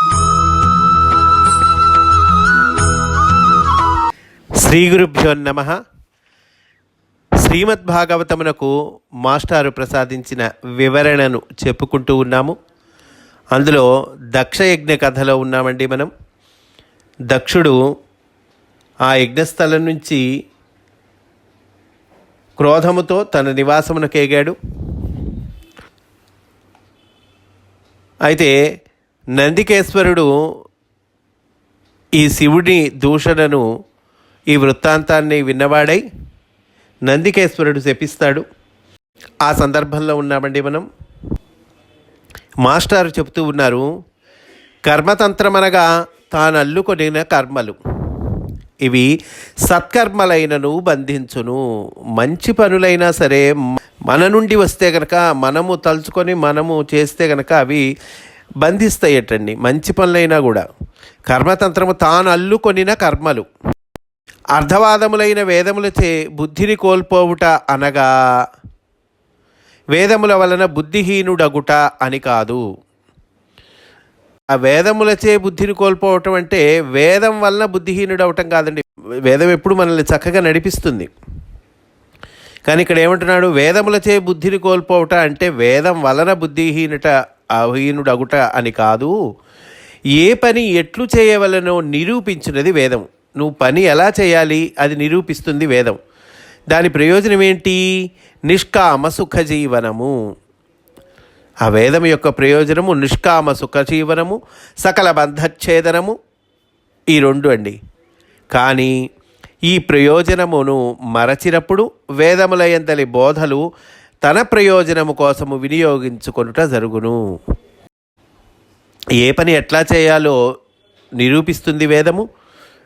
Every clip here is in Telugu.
శ్రీ గురుభ్యో నమ. శ్రీమద్భాగవతమునకు మాస్టారు ప్రసాదించిన వివరణను చెప్పుకుంటూ ఉన్నాము. అందులో దక్షయజ్ఞ కథలో ఉన్నామండి మనం. దక్షుడు ఆ యజ్ఞస్థలం నుంచి క్రోధముతో తన నివాసమునకేగాడు అయితే నందికేశ్వరుడు ఈ శివుడి దూషణను ఈ వృత్తాంతాన్ని విన్నవాడై నందికేశ్వరుడు శపిస్తాడు. ఆ సందర్భంలో ఉన్నామండి మనం. మాస్టారు చెప్తూ ఉన్నారు కర్మతంత్రమనగా తాను అల్లుకొనిన కర్మలు. ఇవి సత్కర్మలైనను బంధించును. మంచి పనులైనా సరే మన నుండి వస్తే గనక మనము తలుచుకొని మనము చేస్తే గనక అవి బంధిస్తాయటండి. మంచి పనులైనా కూడా. కర్మతంత్రము తాను అల్లుకొనిన కర్మలు. అర్ధవాదములైన వేదములచే బుద్ధిని కోల్పోవుట అనగా వేదముల వలన బుద్ధిహీనుడగుట అని కాదు. ఆ వేదములచే బుద్ధిని కోల్పోవటం అంటే వేదం వలన బుద్ధిహీనుడు అవటం కాదండి. వేదం ఎప్పుడు మనల్ని చక్కగా నడిపిస్తుంది. కానీ ఇక్కడ ఏమంటున్నాడు? వేదములచే బుద్ధిని కోల్పోవట అంటే వేదం వలన బుద్ధిహీనట అహీనుడగుట అని కాదు. ఏ పని ఎట్లు చేయవలనో నిరూపించినది వేదం. నువ్వు పని ఎలా చేయాలి అది నిరూపిస్తుంది వేదం. దాని ప్రయోజనం ఏంటి? నిష్కామ సుఖజీవనము ఆ వేదం యొక్క ప్రయోజనము నిష్కామ సుఖజీవనము సకల బంధఛేదనము. ఈ రెండు అండి. కానీ ఈ ప్రయోజనమును మరచినప్పుడు వేదములయంతలి బోధలు తన ప్రయోజనము కోసము వినియోగించుకొనుట జరుగును. ఏ పని ఎట్లా చేయాలో నిరూపిస్తుంది వేదము.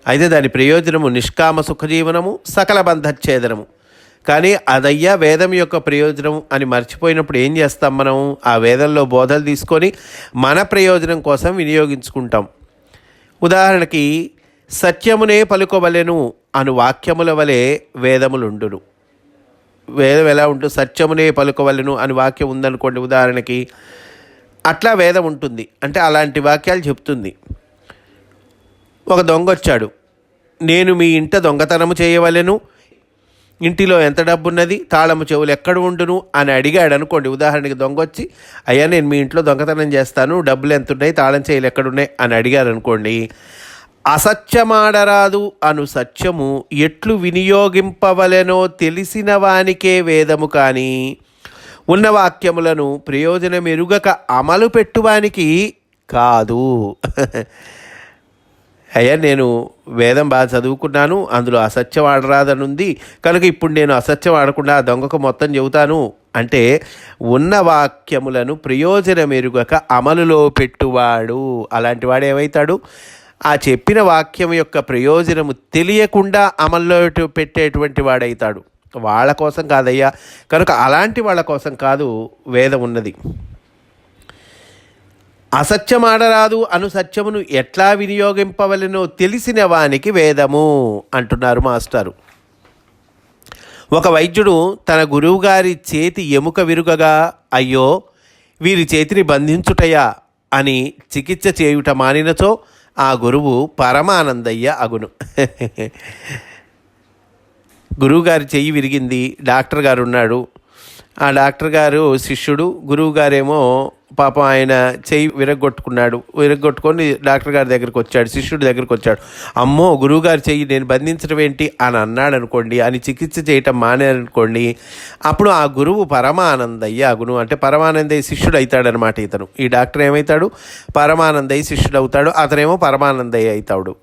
అయితే దాని ప్రయోజనము నిష్కామ సుఖజీవనము సకల బంధఛేదనము కానీ అదయ్యా వేదం యొక్క ప్రయోజనం అని మర్చిపోయినప్పుడు ఏం చేస్తాం మనం? ఆ వేదంలో బోధలు తీసుకొని మన ప్రయోజనం కోసం వినియోగించుకుంటాం. ఉదాహరణకి సత్యమునే పలుకోవలెను అను వాక్యముల వలె వేదములుండును. వేదం ఎలా ఉంటుంది సత్యమునే పలుకోవలెను అని వాక్యం ఉందనుకోండి ఉదాహరణకి అట్లా వేదం ఉంటుంది. అంటే అలాంటి వాక్యాలు చెప్తుంది. ఒక దొంగ వచ్చాడు. నేను మీ ఇంట దొంగతనము చేయవలెను. ఇంటిలో ఎంత డబ్బున్నది? తాళము చెవులు ఎక్కడ ఉండును? అని అడిగాడు అనుకోండి. ఉదాహరణకి దొంగ వచ్చి అయ్యా నేను మీ ఇంట్లో దొంగతనం చేస్తాను. డబ్బులు ఎంత ఉన్నాయి తాళం చేయలు ఎక్కడున్నాయి? అని అడిగారు అనుకోండి అసత్యమాడరాదు అను సత్యము ఎట్లు వినియోగింపవలెనో తెలిసిన వానికే వేదము కానీ ఉన్న వాక్యములను ప్రయోజనం ఎరుగక అమలు పెట్టువానికి కాదు. అయ్యా నేను వేదం బాగా చదువుకున్నాను అందులో అసత్యం ఆడరాదనుంది కనుక ఇప్పుడు నేను అసత్యం ఆడకుండా దొంగకు మొత్తం చెబుతాను అంటే ఉన్న వాక్యములను ప్రయోజనం ఎరుగక అమలులో పెట్టువాడు. అలాంటి వాడు ఏమవుతాడు ఆ చెప్పిన వాక్యం యొక్క ప్రయోజనము తెలియకుండా అమల్లో పెట్టేటువంటి వాడైతాడు. వాళ్ళ కోసం కాదయ్యా. కనుక అలాంటి వాళ్ళ కోసం కాదు వేదం ఉన్నది. అసత్యమాడరాదు అను సత్యమును ఎట్లా వినియోగింపవలెనో తెలిసిన వానికి వేదము అంటున్నారు మాస్టారు. ఒక వైద్యుడు తన గురువుగారి చేతి ఎముక విరుగగా అయ్యో వీరి చేతిని బంధించుటయా అని చికిత్స చేయుట మానినచో ఆ గురువు పరమానందయ్య అగును. గురువుగారి చెయ్యి విరిగింది డాక్టర్ గారు ఉన్నాడు ఆ డాక్టర్ గారు శిష్యుడు గురువు గారేమో పాపం ఆయన చెయ్యి విరగొట్టుకున్నాడు విరగొట్టుకొని డాక్టర్ గారి దగ్గరికి వచ్చాడు శిష్యుడి దగ్గరికి వచ్చాడు. అమ్మో గురువుగారు చెయ్యి నేను బంధించడం ఏంటి? అని అన్నాడు అనుకోండి అని చికిత్స చేయటం మానేనుకోండి అప్పుడు ఆ గురువు పరమానందయ్య గురువు అంటే పరమానందయ్య శిష్యుడు అవుతాడనమాట ఇతను. ఈ డాక్టర్ ఏమవుతాడు పరమానందయ్య శిష్యుడు అవుతాడు అతనేమో పరమానందయ్య అవుతాడు.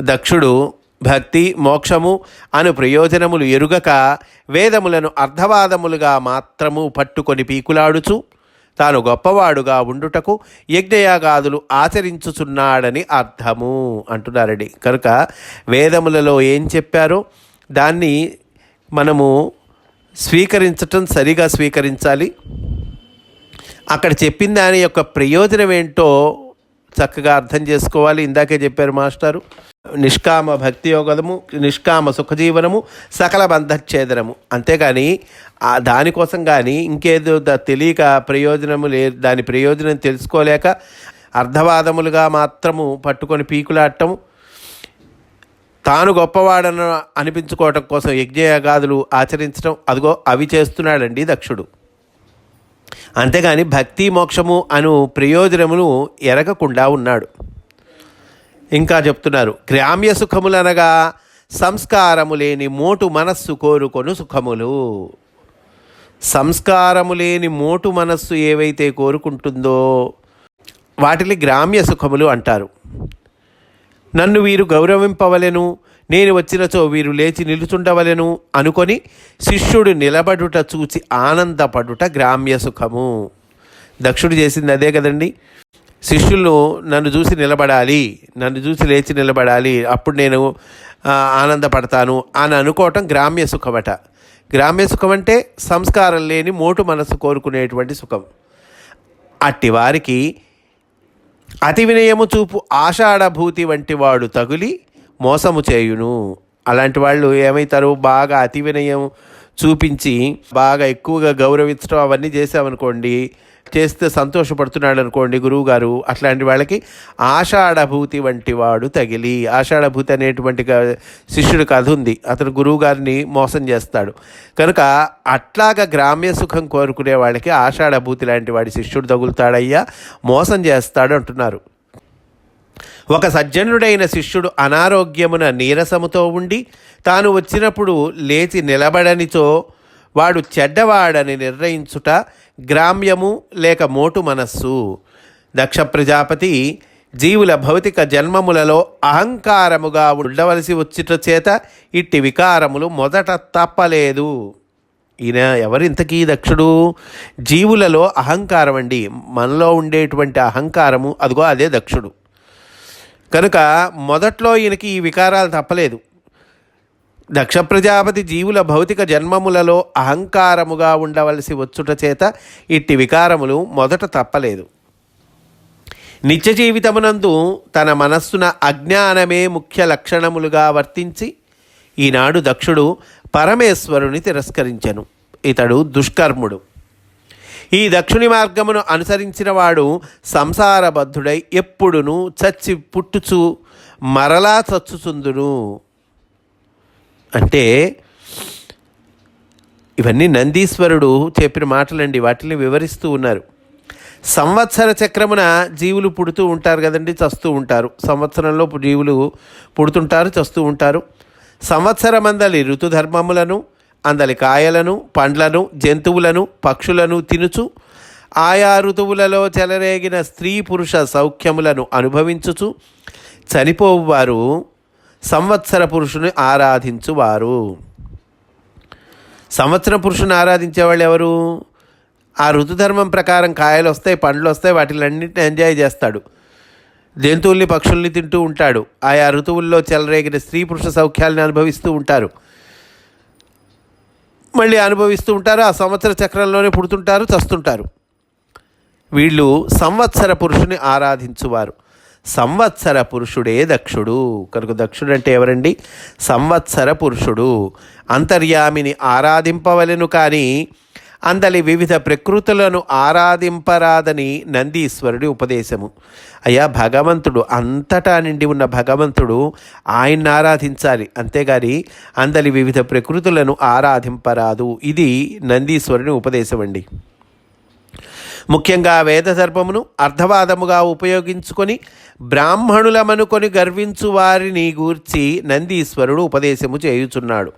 దక్షుడు భక్తి మోక్షము అను ప్రయోజనములు ఎరుగక వేదములను అర్ధవాదములుగా మాత్రము పట్టుకొని పీకులాడుచు తాను గొప్పవాడుగా ఉండుటకు యజ్ఞయాగాదులు ఆచరించుచున్నాడని అర్థము అంటున్నారండి. కనుక వేదములలో ఏం చెప్పారో దాన్ని మనము స్వీకరించటం సరిగా స్వీకరించాలి. అక్కడ చెప్పిన దాని యొక్క ప్రయోజనం ఏంటో చక్కగా అర్థం చేసుకోవాలి. ఇందాకే చెప్పారు మాస్టారు. నిష్కామ భక్తి యోగము నిష్కామ సుఖజీవనము సకల బంధఛేదనము అంతేగాని దానికోసం కానీ ఇంకేదో తెలియక ప్రయోజనము లే దాని ప్రయోజనం తెలుసుకోలేక అర్ధవాదములుగా మాత్రము పట్టుకొని పీకులాడటం తాను గొప్పవాడన అనిపించుకోవటం కోసం యజ్ఞయాగాదులు ఆచరించడం అదిగో అవి చేస్తున్నాడండి దక్షుడు. అంతేగాని భక్తి మోక్షము అను ప్రయోజనమును ఎరగకుండా ఉన్నాడు. ఇంకా చెప్తున్నారు గ్రామ్య సుఖములనగా సంస్కారము లేని మోటు మనస్సు కోరుకొను సుఖములు. సంస్కారము లేని మోటు మనస్సు ఏవైతే కోరుకుంటుందో వాటిని గ్రామ్య సుఖములు అంటారు. నన్ను వీరు గౌరవింపవలెను నేను వచ్చినచో వీరు లేచి నిలుచుండవలెను అనుకొని శిష్యుడు నిలబడుట చూచి ఆనందపడుట గ్రామ్య సుఖము. దక్షుడు చేసింది అదే కదండి. శిష్యులు నన్ను చూసి నిలబడాలి నన్ను చూసి లేచి నిలబడాలి అప్పుడు నేను ఆనందపడతాను అని అనుకోవటం గ్రామ్య సుఖమట. గ్రామ్య సుఖం అంటే సంస్కారం లేని మోటు మనసు కోరుకునేటువంటి సుఖం. అట్టి వారికి అతి వినయము చూపు ఆషాఢభూతి వంటి వాడు తగులి మోసము చేయును. అలాంటి వాళ్ళు ఏమవుతారు బాగా అతి వినయం చూపించి బాగా ఎక్కువగా గౌరవించడం అవన్నీ చేసామనుకోండి చేస్తే సంతోషపడుతున్నాడు అనుకోండి గురువుగారు అట్లాంటి వాళ్ళకి ఆషాఢభూతి వంటి వాడు తగిలి ఆషాఢభూతి అనేటువంటి శిష్యుడు కథ ఉంది. అతను గురువు గారిని మోసం చేస్తాడు. కనుక అట్లాగా గ్రామ్య సుఖం కోరుకునే వాళ్ళకి ఆషాఢభూతి లాంటి వాడి శిష్యుడు తగులుతాడయ్యా మోసం చేస్తాడు అంటున్నారు. ఒక సజ్జనుడైన శిష్యుడు అనారోగ్యమున నీరసముతో ఉండి తాను వచ్చినప్పుడు లేచి నిలబడనిచో వాడు చెడ్డవాడని నిర్ణయించుట గ్రామ్యము లేక మోటు మనస్సు. దక్ష ప్రజాపతి జీవుల భౌతిక జన్మములలో అహంకారముగా ఉండవలసి వచ్చుట చేత ఇట్టి వికారములు మొదట తప్పలేదు. ఈయన ఎవరింతకీ దక్షుడు? జీవులలో అహంకారం అండి మనలో ఉండేటువంటి అహంకారము అదిగో అదే దక్షుడు. కనుక మొదట్లో ఈయనకి ఈ వికారాలు తప్పలేదు. దక్ష ప్రజాపతి జీవుల భౌతిక జన్మములలో అహంకారముగా ఉండవలసి వచ్చుట చేత ఇట్టి వికారములు మొదట తప్పలేదు. నిత్య జీవితమునందు తన మనస్సున అజ్ఞానమే ముఖ్య లక్షణములుగా వర్తించి ఈనాడు దక్షుడు పరమేశ్వరుని తిరస్కరించెను. ఇతడు దుష్కర్ముడు. ఈ దక్షిణి మార్గమును అనుసరించిన వాడు సంసారబద్ధుడై ఎప్పుడును చచ్చి పుట్టుచు మరలా చచ్చుచుందును. అంటే ఇవన్నీ నందీశ్వరుడు చెప్పిన మాటలండి వాటిని వివరిస్తూ ఉన్నారు. సంవత్సర చక్రమున జీవులు పుడుతూ ఉంటారు కదండి చస్తూ ఉంటారు. సంవత్సరంలో జీవులు పుడుతుంటారు చస్తూ ఉంటారు. సంవత్సరమందలి ఋతుధర్మములను అందలి కాయలను పండ్లను జంతువులను పక్షులను తినుచు ఆయా ఋతువులలో చెలరేగిన స్త్రీ పురుష సౌఖ్యములను అనుభవించుచు చనిపోవువారు సంవత్సర పురుషుని ఆరాధించువారు. సంవత్సర పురుషుని ఆరాధించే వాళ్ళు ఎవరు? ఆ ఋతుధర్మం ప్రకారం కాయలు వస్తాయి పండ్లు వస్తాయి వాటిలన్నింటిని ఎంజాయ్ చేస్తాడు. జంతువుల్ని పక్షుల్ని తింటూ ఉంటాడు. ఆయా ఋతువుల్లో చెలరేగిన స్త్రీ పురుష సౌఖ్యాలను అనుభవిస్తూ ఉంటారు. మళ్ళీ అనుభవిస్తూ ఉంటారు ఆ సంవత్సర చక్రంలోనే పుడుతుంటారు చస్తుంటారు. వీళ్ళు సంవత్సర పురుషుని ఆరాధించువారు. సంవత్సర పురుషుడే దక్షుడు. కనుక దక్షుడు అంటే ఎవరండి? సంవత్సర పురుషుడు. అంతర్యామిని ఆరాధింపవలెను కానీ అందలి వివిధ ప్రకృతులను ఆరాధింపరాదని నందీశ్వరుడి ఉపదేశము. అయ్యా భగవంతుడు అంతటా నిండి ఉన్న భగవంతుడు ఆయన్ని ఆరాధించాలి. అంతేగాని అందలి వివిధ ప్రకృతులను ఆరాధింపరాదు. ఇది నందీశ్వరుని ఉపదేశం అండి ముఖ్యంగా వేద సర్పమును ఉపయోగించుకొని బ్రాహ్మణులమనుకొని గర్వించు వారిని గూర్చి నందీశ్వరుడు ఉపదేశము చేయుచున్నాడు.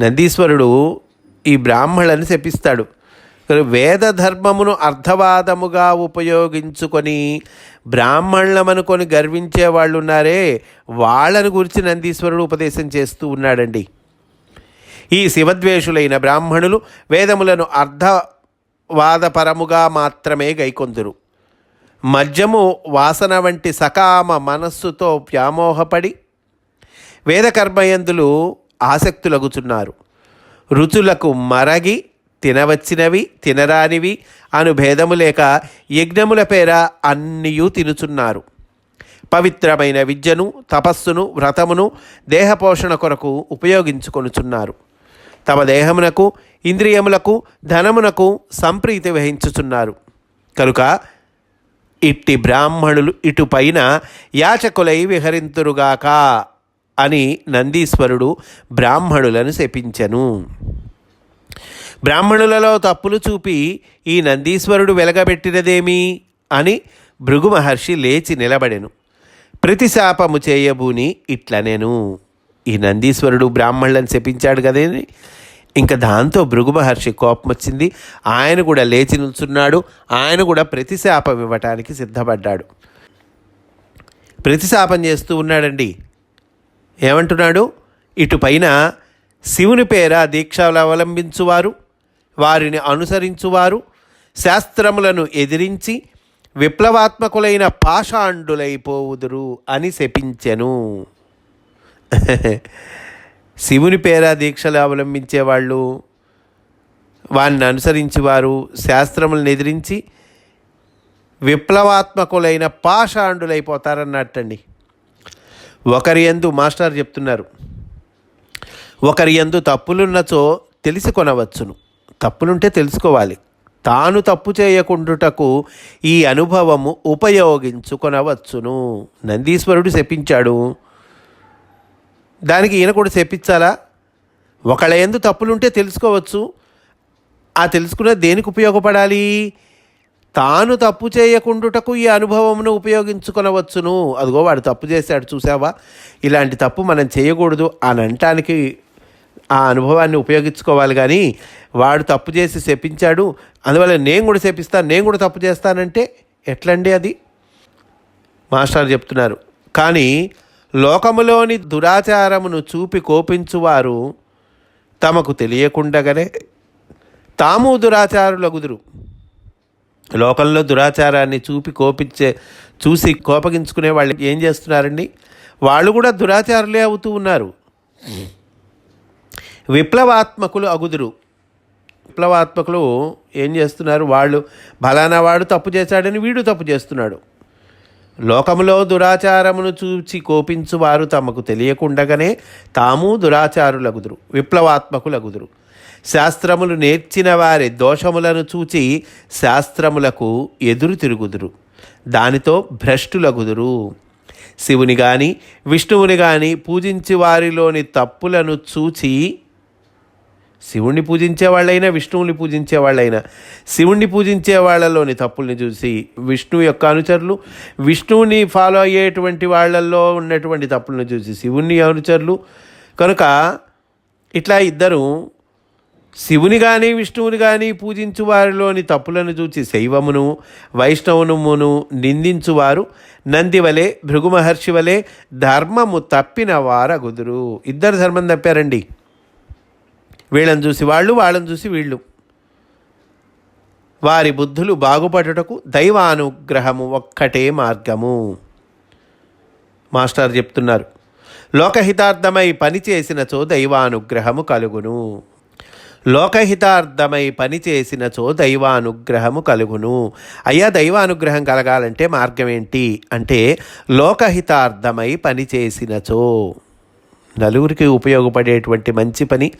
నందీశ్వరుడు ఈ బ్రాహ్మణులను శపిస్తాడు. వేద ధర్మమును అర్థవాదముగా ఉపయోగించుకొని బ్రాహ్మణులమనుకొని గర్వించే వాళ్ళు ఉన్నారే వాళ్ళని గురించి నందీశ్వరుడు ఉపదేశం చేస్తూ ఉన్నాడండి. ఈ శివద్వేషులైన బ్రాహ్మణులు వేదములను అర్ధవాదపరముగా మాత్రమే గైకొందురు. మద్యము వాసన వంటి సకామ మనస్సుతో వ్యామోహపడి వేదకర్మయందులు ఆసక్తులగుచున్నారు. రుచులకు మరగి తినవచ్చినవి తినరానివి అను భేదము లేక యజ్ఞముల పేర అన్నియూ తినుచున్నారు. పవిత్రమైన విద్యను తపస్సును వ్రతమును దేహపోషణ కొరకు ఉపయోగించుకొనుచున్నారు. తమ దేహమునకు ఇంద్రియములకు ధనమునకు సంప్రీతి వహించుచున్నారు. కనుక ఇట్టి బ్రాహ్మణులు ఇటుపైన యాచకులై విహరింతురుగాక అని నందీశ్వరుడు బ్రాహ్మణులను శపించెను. బ్రాహ్మణులలో తప్పులు చూపి ఈ నందీశ్వరుడు వెలగబెట్టినదేమి అని భృగు మహర్షి లేచి నిలబడెను. ప్రతిశాపము చేయబూని ఇట్లనేను ఈ నందీశ్వరుడు బ్రాహ్మణులను శపించాడు కదేని ఇంకా దాంతో భృగు మహర్షి కోపం వచ్చింది ఆయన కూడా లేచి నిల్చున్నాడు ఆయన కూడా ప్రతిశాపం ఇవ్వటానికి సిద్ధపడ్డాడు. ప్రతిశాపం చేస్తూ ఉన్నాడండి. ఏమంటున్నాడు? ఇటు పైన శివుని పేర దీక్షలు అవలంబించువారు. వారిని అనుసరించువారు. శాస్త్రములను ఎదిరించి విప్లవాత్మకులైన పాషాండులైపోవుదురు అని శపించెను. శివుని పేర దీక్షలు అవలంబించే వాళ్ళు వారిని అనుసరించేవారు. శాస్త్రములను ఎదిరించి విప్లవాత్మకులైన పాషాండులైపోతారన్నట్టండి. ఒకరి ఎందు మాస్టర్ చెప్తున్నారు. ఒకరి ఎందు తప్పులున్నచో తెలిసి కొనవచ్చును తప్పులుంటే తెలుసుకోవాలి. తాను తప్పు చేయకుండుటకు ఈ అనుభవము ఉపయోగించుకొనవచ్చును. నందీశ్వరుడు శపించాడు. దానికి ఈయన కూడా చెప్పించాలా ఒకళ్ళ ఎందు తప్పులుంటే తెలుసుకోవచ్చు. ఆ తెలుసుకున్న దేనికి ఉపయోగపడాలి? తాను తప్పు చేయకుండుటకు ఈ అనుభవమును ఉపయోగించుకొనవచ్చును. అదిగో వాడు తప్పు చేశాడు చూసావా ఇలాంటి తప్పు మనం చేయకూడదు అని అనటానికి ఆ అనుభవాన్ని ఉపయోగించుకోవాలి కానీ వాడు తప్పు చేసి శపించాడు. అందువల్ల నేను కూడా శపిస్తాను నేను కూడా తప్పు చేస్తానంటే ఎట్లండి అది? మాస్టర్ చెప్తున్నారు. కానీ లోకములోని దురాచారమును చూపి కోపించువారు తమకు తెలియకుండగానే తాము దురాచారులగుదురు. లోకంలో దురాచారాన్ని చూపి కోపించే చూసి కోపగించుకునే వాళ్ళు ఏం చేస్తున్నారండి? వాళ్ళు కూడా దురాచారులే అవుతూ ఉన్నారు. విప్లవాత్మకులు అగుదురు. విప్లవాత్మకులు ఏం చేస్తున్నారు? వాళ్ళు బలానా వాడు తప్పు చేశాడని వీడు తప్పు చేస్తున్నాడు. లోకములో దురాచారమును చూచి కోపించు వారు తమకు తెలియకుండగానే తాము దురాచారులగుదురు విప్లవాత్మకులగుదురు. శాస్త్రములు నేర్చిన వారి దోషములను చూచి శాస్త్రములకు ఎదురు తిరుగుదురు. దానితో భ్రష్టులగుదురు. శివుని గాని విష్ణువుని గాని పూజించి వారిలోని తప్పులను చూచి శివుణ్ణి పూజించే వాళ్ళైనా విష్ణువుని పూజించే వాళ్ళైనా శివుణ్ణి పూజించే వాళ్ళలోని తప్పుల్ని చూసి విష్ణువు యొక్క అనుచరులు విష్ణువుని ఫాలో అయ్యేటువంటి వాళ్ళల్లో ఉన్నటువంటి తప్పులను చూసి శివుణ్ణి అనుచరులు. కనుక ఇట్లా ఇద్దరు శివుని కానీ విష్ణువుని కానీ పూజించు వారిలోని తప్పులను చూచి శైవమును వైష్ణవునుమును నిందించువారు నంది వలె భృగు మహర్షి వలె ధర్మము తప్పిన వారగుదురు. ఇద్దరు ధర్మం తప్పారండి. వీళ్ళని చూసి వాళ్ళు వాళ్ళని చూసి వీళ్ళు. వారి బుద్ధులు బాగుపడుటకు దైవానుగ్రహము ఒక్కటే మార్గము. మాస్టర్ చెప్తున్నారు. లోకహితార్థమై పనిచేసినచో దైవానుగ్రహము కలుగును. లోకహితార్థమై పనిచేసినచో దైవానుగ్రహము కలుగును. అయ్యా దైవానుగ్రహం కలగాలంటే మార్గం ఏంటి? అంటే లోకహితార్థమై పనిచేసినచో. నలుగురికి ఉపయోగపడేటువంటి మంచి పని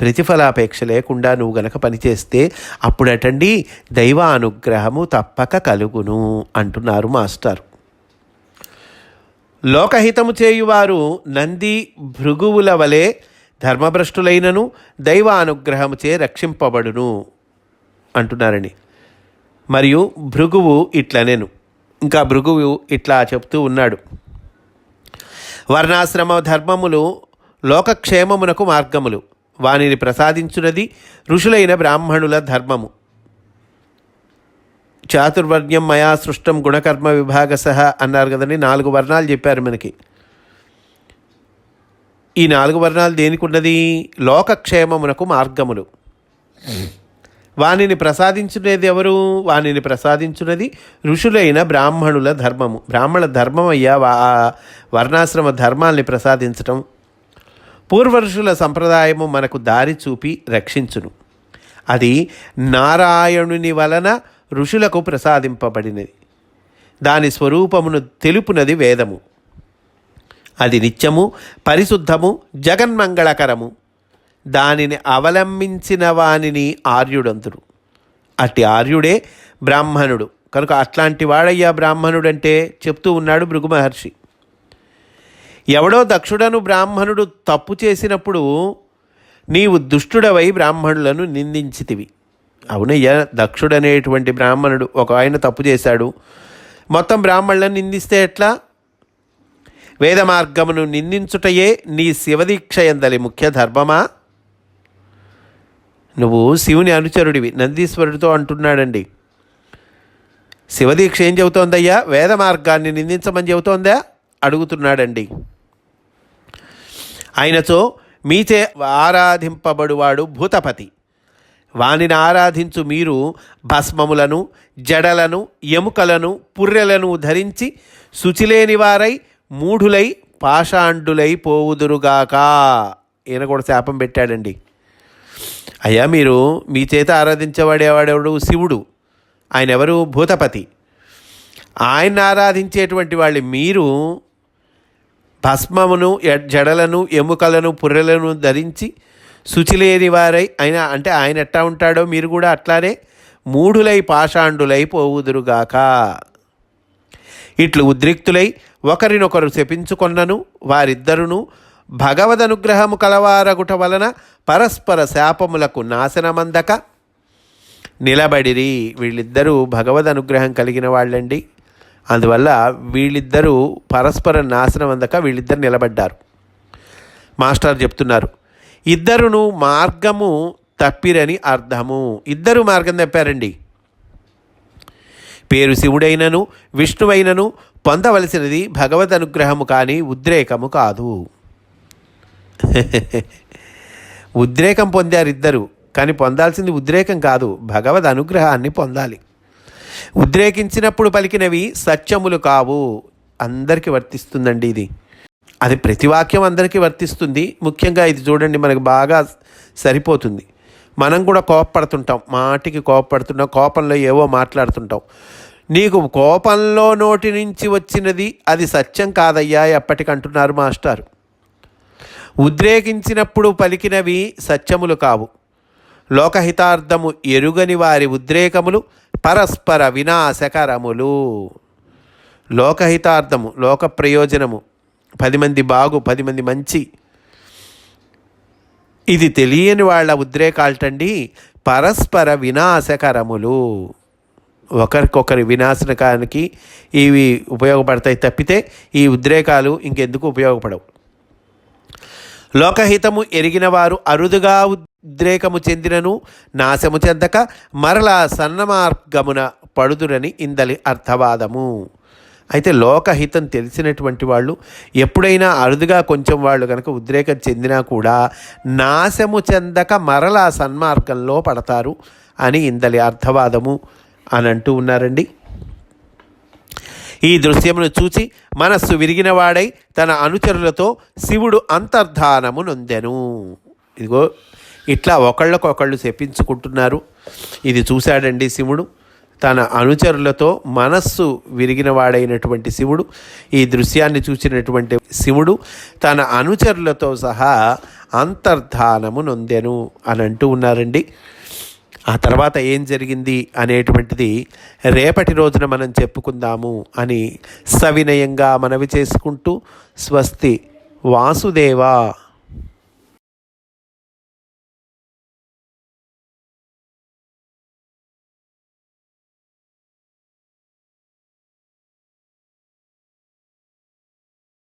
ప్రతిఫలాపేక్ష లేకుండా నువ్వు గనక పనిచేస్తే అప్పుడటండి దైవ అనుగ్రహము తప్పక కలుగును అంటున్నారు మాస్టర్. లోకహితము చేయువారు నంది భృగువుల వలె ధర్మభ్రష్టులైనను దైవ అనుగ్రహముచే రక్షింపబడును అంటున్నారని. మరియు భృగువు ఇట్లనేను. ఇంకా భృగువు ఇట్లా చెప్తూ ఉన్నాడు. వర్ణాశ్రమ ధర్మములు లోకక్షేమమునకు మార్గములు. వానిని ప్రసాదించున్నది ఋషులైన బ్రాహ్మణుల ధర్మము. చాతుర్వర్ణ్యం మయా సృష్టం గుణకర్మ విభాగ సహా అన్నారు కదండి. నాలుగు వర్ణాలు చెప్పారు మనకి. ఈ నాలుగు వర్ణాలు దేనికి ఉన్నది లోకక్షేమమునకు మార్గములు. వానిని ప్రసాదించునేది ఎవరు? వానిని ప్రసాదించున్నది ఋషులైన బ్రాహ్మణుల ధర్మము. బ్రాహ్మణ ధర్మం అయ్యా వా వర్ణాశ్రమ ధర్మాల్ని ప్రసాదించటం పూర్వఋషుల సంప్రదాయము మనకు దారి చూపి రక్షించును. అది నారాయణుని వలన ఋషులకు ప్రసాదింపబడినది. దాని స్వరూపమును తెలుపునది వేదము. అది నిత్యము పరిశుద్ధము జగన్మంగళకరము. దానిని అవలంబించిన వానిని ఆర్యుడంతుడు అట్టి ఆర్యుడే బ్రాహ్మణుడు. కనుక అట్లాంటి వాడయ్యా బ్రాహ్మణుడంటే చెప్తూ ఉన్నాడు భృగు మహర్షి ఎవడో దక్షుడను బ్రాహ్మణుడు తప్పు చేసినప్పుడు నీవు దుష్టుడవై బ్రాహ్మణులను నిందించితివి. అవునయ్యా దక్షుడనేటువంటి బ్రాహ్మణుడు ఒక ఆయన తప్పు చేశాడు. మొత్తం బ్రాహ్మణులను నిందిస్తే ఎట్లా? వేద మార్గమును నిందించుటయే నీ శివదీక్ష ఎందలి ముఖ్య ధర్మమా? నువ్వు శివుని అనుచరుడివి నందీశ్వరుడితో అంటున్నాడండి. శివదీక్ష ఏం చెబుతోందయ్యా? వేద మార్గాన్ని నిందించమని చెబుతోందా? అడుగుతున్నాడండి. ఆయనతో మీచే ఆరాధింపబడువాడు భూతపతి. వానిని ఆరాధించు మీరు భస్మములను జడలను ఎముకలను పుర్రెలను ధరించి శుచిలేని వారై మూఢులై పాషాండులై పోవుదురుగాక. ఈయన కూడా శాపం పెట్టాడండి. అయ్యా మీరు మీ చేత ఆరాధించేవాడేవాడెవడు శివుడు. ఆయన ఎవరు భూతపతి. ఆయన ఆరాధించేటువంటి వాళ్ళు మీరు భస్మమును జడలను ఎముకలను పుర్రెలను ధరించి శుచిలేని వారై ఆయన అంటే ఆయన ఎట్టా ఉంటాడో మీరు కూడా అట్లానే మూఢులై పాషాండులై పోవుదురుగాక. ఇట్లు ఉద్రిక్తులై ఒకరినొకరు శపించుకొన్నను వారిద్దరును భగవదనుగ్రహము కలవారగుట వలన పరస్పర శాపములకు నాశనమందక నిలబడిరి. వీళ్ళిద్దరూ భగవద్ అనుగ్రహం కలిగిన వాళ్ళండి. అందువల్ల వీళ్ళిద్దరూ పరస్పర నాశనం అందక వీళ్ళిద్దరు నిలబడ్డారు. మాస్టర్ చెప్తున్నారు ఇద్దరును మార్గము తప్పిరని అర్థము. ఇద్దరు మార్గం తప్పారండి. పేరు శివుడైనను విష్ణువైనను పొందవలసినది భగవద్ అనుగ్రహము కానీ ఉద్రేకము కాదు. ఉద్రేకం పొందారు ఇద్దరు కానీ పొందాల్సింది ఉద్రేకం కాదు భగవద్ అనుగ్రహాన్ని పొందాలి. ఉద్రేకించినప్పుడు పలికినవి సత్యములు కావు. అందరికీ వర్తిస్తుందండి ఇది. అది ప్రతి వాక్యం అందరికీ వర్తిస్తుంది. ముఖ్యంగా ఇది చూడండి మనకు బాగా సరిపోతుంది. మనం కూడా కోపపడుతుంటాం. మాటికి కోపపడుతున్నాం కోపంలో ఏవో మాట్లాడుతుంటాం. నీకు కోపంలో నోటి నుంచి వచ్చినది అది సత్యం కాదయ్యా ఎప్పటికంటున్నారు మాస్టారు. ఉద్రేకించినప్పుడు పలికినవి సత్యములు కావు. లోకహితార్థము ఎరుగని వారి ఉద్రేకములు పరస్పర వినాశకరములు. లోకహితార్థము లోక ప్రయోజనము పది మంది బాగు పది మంది మంచి. ఇది తెలియని వాళ్ళ ఉద్రేకాలటండి పరస్పర వినాశకరములు. ఒకరికొకరి వినాశనకానికి ఇవి ఉపయోగపడతాయి తప్పితే ఈ ఉద్రేకాలు ఇంకెందుకు ఉపయోగపడవు. లోకహితము ఎరిగిన వారు అరుదుగా ఉద్రేకము చెందినను నాశము చెందక మరలా సన్నమార్గమున పడుదురని ఇందలి అర్థవాదము. అయితే లోకహితం తెలిసినటువంటి వాళ్ళు ఎప్పుడైనా అరుదుగా కొంచెం వాళ్ళు కనుక ఉద్రేకం చెందినా కూడా నాశము చెందక మరలా సన్మార్గంలో పడతారు అని ఇందలి అర్థవాదము అని అంటూ ఉన్నారండి. ఈ దృశ్యమును చూచి మనస్సు విరిగినవాడై తన అనుచరులతో శివుడు అంతర్ధానము నొందెను. ఇదిగో ఇట్లా ఒకళ్ళకొకళ్ళు చెప్పించుకుంటున్నారు. ఇది చూశాడండి శివుడు. తన అనుచరులతో మనస్సు విరిగినవాడైనటువంటి శివుడు ఈ దృశ్యాన్ని చూసినటువంటి శివుడు తన అనుచరులతో సహా అంతర్ధానము నొందెను అని అంటూ ఉన్నారండి. ఆ తర్వాత ఏం జరిగింది అనేటువంటిది రేపటి రోజున మనం చెప్పుకుందాము అని సవినయంగా మనవి చేసుకుంటూ స్వస్తి వాసుదేవా.